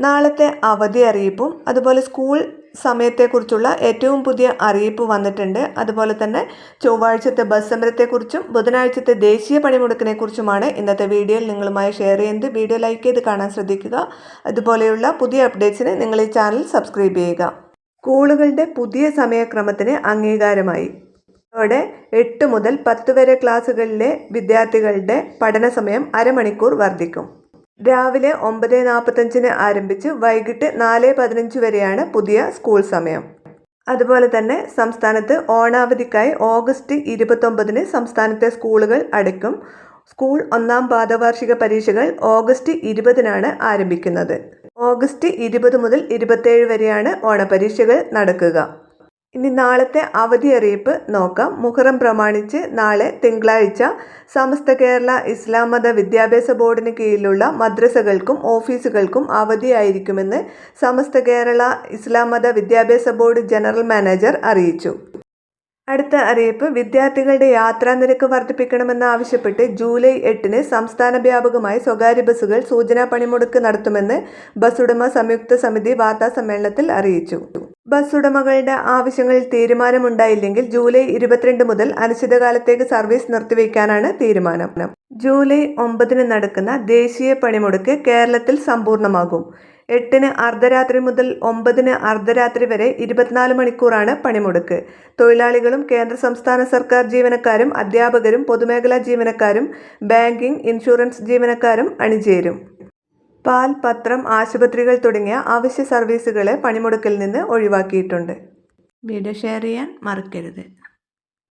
നാളത്തെ അവധി അറിയിപ്പും അതുപോലെ സ്കൂൾ സമയത്തെക്കുറിച്ചുള്ള ഏറ്റവും പുതിയ അറിയിപ്പ് വന്നിട്ടുണ്ട്. അതുപോലെ തന്നെ ചൊവ്വാഴ്ചത്തെ ബസ് സമരത്തെക്കുറിച്ചും ബുധനാഴ്ചത്തെ ദേശീയ പണിമുടക്കിനെക്കുറിച്ചുമാണ് ഇന്നത്തെ വീഡിയോയിൽ നിങ്ങളുമായി ഷെയർ ചെയ്യുന്നത്. വീഡിയോ ലൈക്ക് ചെയ്ത് കാണാൻ ശ്രദ്ധിക്കുക. അതുപോലെയുള്ള പുതിയ അപ്ഡേറ്റ്സിന് നിങ്ങൾ ഈ ചാനൽ സബ്സ്ക്രൈബ് ചെയ്യുക. സ്കൂളുകളുടെ പുതിയ സമയക്രമത്തിന് അംഗീകാരമായി. ഇതോടെ എട്ട് മുതൽ പത്ത് വരെ ക്ലാസ്സുകളിലെ വിദ്യാർത്ഥികളുടെ പഠന സമയം അരമണിക്കൂർ വർദ്ധിക്കും. രാവിലെ ഒമ്പത് നാൽപ്പത്തഞ്ചിന് ആരംഭിച്ച് വൈകിട്ട് നാല് പതിനഞ്ച് വരെയാണ് പുതിയ സ്കൂൾ സമയം. അതുപോലെ തന്നെ സംസ്ഥാനത്ത് ഓണാവധിക്കായി ഓഗസ്റ്റ് ഇരുപത്തൊമ്പതിന് സംസ്ഥാനത്തെ സ്കൂളുകൾ അടയ്ക്കും. സ്കൂൾ ഒന്നാം പാദവാർഷിക പരീക്ഷകൾ ഓഗസ്റ്റ് ഇരുപതിനാണ് ആരംഭിക്കുന്നത്. ഓഗസ്റ്റ് ഇരുപത് മുതൽ ഇരുപത്തേഴ് വരെയാണ് ഓണപരീക്ഷകൾ നടക്കുക. ഇനി നാളത്തെ അവധി അറിയിപ്പ് നോക്കാം. മുഹറം പ്രമാണിച്ച് നാളെ തിങ്കളാഴ്ച സമസ്ത കേരള ഇസ്ലാം മത വിദ്യാഭ്യാസ ബോർഡിന് കീഴിലുള്ള മദ്രസകൾക്കും ഓഫീസുകൾക്കും അവധിയായിരിക്കുമെന്ന് സമസ്ത കേരള ഇസ്ലാം മത വിദ്യാഭ്യാസ ബോർഡ് ജനറൽ മാനേജർ അറിയിച്ചു. അടുത്ത അറിയിപ്പ് വിദ്യാർത്ഥികളുടെ യാത്രാ നിരക്ക് വർദ്ധിപ്പിക്കണമെന്നാവശ്യപ്പെട്ട് ജൂലൈ എട്ടിന് സംസ്ഥാന വ്യാപകമായി സ്വകാര്യ ബസ്സുകൾ സൂചനാ പണിമുടക്ക് നടത്തുമെന്ന് ബസ്സുടമ സംയുക്ത സമിതി വാർത്താ സമ്മേളനത്തിൽ അറിയിച്ചു. ബസ് ഉടമകളുടെ ആവശ്യങ്ങളിൽ തീരുമാനമുണ്ടായില്ലെങ്കിൽ ജൂലൈ ഇരുപത്തിരണ്ട് മുതൽ അനിശ്ചിതകാലത്തേക്ക് സർവീസ് നിർത്തിവെക്കാനാണ് തീരുമാനം. ജൂലൈ ഒമ്പതിന് നടക്കുന്ന ദേശീയ പണിമുടക്ക് കേരളത്തിൽ സമ്പൂർണമാകും എട്ടിന് അർദ്ധരാത്രി മുതൽ ഒമ്പതിന് അർദ്ധരാത്രി വരെ ഇരുപത്തിനാല് മണിക്കൂറാണ് പണിമുടക്ക്. തൊഴിലാളികളും കേന്ദ്ര സംസ്ഥാന സർക്കാർ ജീവനക്കാരും അധ്യാപകരും പൊതുമേഖലാ ജീവനക്കാരും ബാങ്കിംഗ് ഇൻഷുറൻസ് ജീവനക്കാരും അണിചേരും. പാൽ പത്രം ആശുപത്രികൾ തുടങ്ങിയ അവശ്യ സർവീസുകളെ പണിമുടക്കിൽ നിന്ന് ഒഴിവാക്കിയിട്ടുണ്ട്. വീഡിയോ ഷെയർ ചെയ്യാൻ മറക്കരുത്.